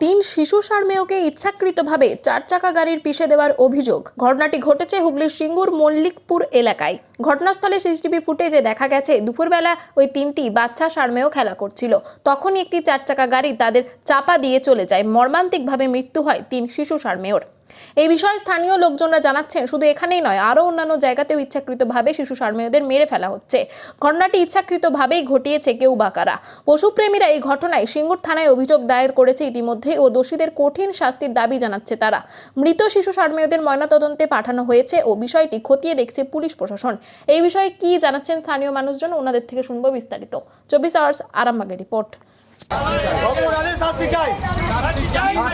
তিন শিশু সারমেয়কে ইচ্ছাকৃতভাবে চার চাকা গাড়ির পিষে দেওয়ার অভিযোগ। ঘটনাটি ঘটেছে হুগলির সিঙ্গুর মল্লিকপুর এলাকায়। ঘটনাস্থলে সিসিটিভি ফুটেজে দেখা গেছে, দুপুরবেলা ওই তিনটি বাচ্চা সারমেয় খেলা করছিল। তখনই একটি চার চাকা গাড়ি তাদের চাপা দিয়ে চলে যায়। মর্মান্তিকভাবে মৃত্যু হয় তিন শিশু সারমেয়র এই বিষয়ে স্থানীয় লোকজনরা জানাচ্ছেন, শুধু এখানেই নয়, আরও অন্যান্য জায়গাতেও ইচ্ছাকৃতভাবে শিশু সারমেয়দের মেরে ফেলা হচ্ছে। ঘটনাটি ইচ্ছাকৃতভাবেই ঘটিয়েছে কেউ বা কারা। পশুপ্রেমীরা এই ঘটনায় সিঙ্গুর থানায় অভিযোগ দায়ের করেছে ইতিমধ্যে। ও দোষীদের কঠিন শাস্তির দাবি জানাচ্ছে তারা। মৃত শিশু সারমেয়দের ময়নাতদন্তে পাঠানো হয়েছে ও বিষয়টি খতিয়ে দেখছে পুলিশ প্রশাসন। এই বিষয়ে কি জানাচ্ছেন স্থানীয় মানুষজন ওনাদের থেকে শুনব বিস্তারিত। চব্বিশ আওয়ার্স আরামবাগের রিপোর্ট। মারার চাই।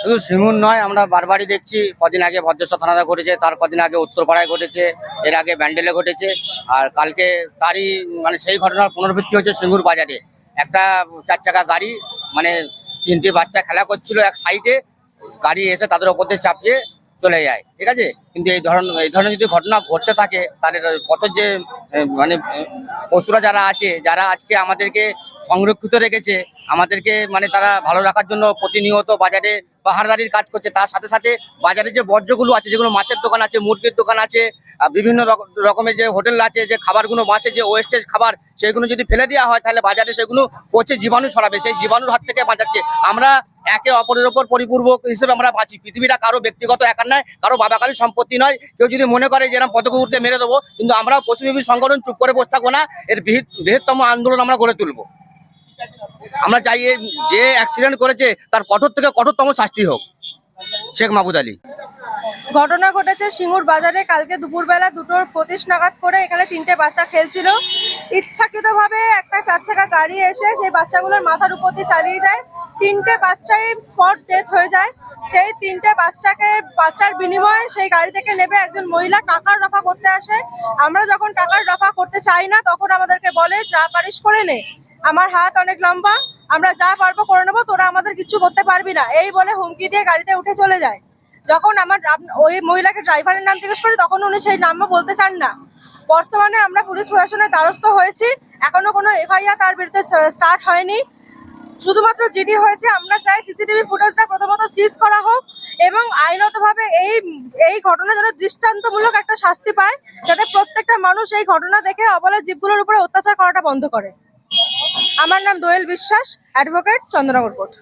শুধু সিঙ্গুর নয়, আমরা বারবারই দেখছি, কদিন আগে ভদ্রেশ্বর থানাতে ঘটেছে, তার কদিন আগে উত্তরপাড়ায় ঘটেছে, এর আগে ব্যান্ডেলে ঘটেছে, আর কালকে তারই মানে সেই ঘটনার পুনরাবৃত্তি হচ্ছে সিঙ্গুর বাজারে। একটা চার চাকা গাড়ি মানে তিনটে বাচ্চা খেলা করছিল এক সাইডে গাড়ি এসে তাদের ওপর দিয়ে চাপিয়ে চলে যায়, ঠিক আছে? কিন্তু এই ধরনের এই ধরনের যদি ঘটনা ঘটতে থাকে, তাহলে কত যে মানে পশুরা যারা আছে, যারা আজকে আমাদেরকে সংরক্ষিত রেখেছে, আমাদেরকে মানে তারা ভালো রাখার জন্য প্রতিনিয়ত বাজারে পাহাড়দারির কাজ করছে। তার সাথে সাথে বাজারে যে বর্জ্যগুলো আছে, যেগুলো মাছের দোকান আছে, মুরগির দোকান আছে বিভিন্ন রক- রকমের যে হোটেল আছে, যে খাবারগুলো মাছের যে ওয়েস্টেজ খাবার, সেগুলো যদি ফেলে দেওয়া হয়, তাহলে বাজারে সেগুলো পচে জীবাণু ছড়াবে। সেই জীবাণুর হাত থেকে বাঁচাচ্ছে। আমরা একে অপরের ওপর পরিপূর্বক হিসেবে আমরা বাঁচি। পৃথিবীটা কারও ব্যক্তিগত একার নয়, কারও বাবাকালী সম্পত্তি নয়। কেউ যদি মনে করে যে এরকম পদকুকুরকে মেরে দেবো, কিন্তু আমরা পশুজীবী সংগঠন চুপ করে বসে থাকব না, এর বৃহত্তম আন্দোলন আমরা গড়ে তুলবো। আমরা চাই যে অ্যাক্সিডেন্ট করেছে, তার কঠোর থেকে কঠোরতম শাস্তি হোক। শেখ মাহবুদ আলী। ঘটনা ঘটেছে সিঙ্গুর বাজারে। কালকে দুপুরবেলা দুটোর পঁচিশ নাগাদ করে এখানে তিনটে বাচ্চা খেলছিল। ইচ্ছাকৃতভাবে একটা চার চাকা গাড়ি এসে সেই বাচ্চাগুলোর মাথার উপর দিয়ে চালিয়ে যায়। তিনটে বাচ্চাই স্পট ডেথ হয়ে যায়। সেই তিনটে বাচ্চাকে, বাচ্চার বিনিময়ে সেই গাড়ি থেকে নেবে একজন মহিলা। টাকার রফা করতে আসে। আমরা যখন টাকার রফা করতে চাই না, তখন আমাদেরকে বলে, যা পারিস করে নে। আমার হাত অনেক লম্বা, আমরা যা পারব করে নেব, তোরা আমাদের কিচ্ছু করতে পারবি না। এই বলে হুমকি দিয়ে গাড়িতে উঠে চলে যায়। যখন আমার ওই মহিলাকে ড্রাইভারের নাম জিজ্ঞেস করি, তখন উনি সেই নামও বলতে চান না। বর্তমানে আমরা পুলিশ প্রশাসনের দ্বারস্থ হয়েছি। এখনও কোনো এফআইআর তার বিরুদ্ধে স্টার্ট হয়নি। শুধুমাত্র জিডি হয়েছে, আমরা চাই সিসিটিভি ফুটেজটা প্রথমত সিজ করা হোক এবং আইনতভাবে এই এই ঘটনা যেন দৃষ্টান্তমূলক একটা শাস্তি পায়, যাতে প্রত্যেকটা মানুষ এই ঘটনা দেখে অবলা জীবগুলোর উপরে অত্যাচার করাটা বন্ধ করে। আমার নাম দোয়েল বিশ্বাস অ্যাডভোকেট চন্দ্রনগর কোর্ট।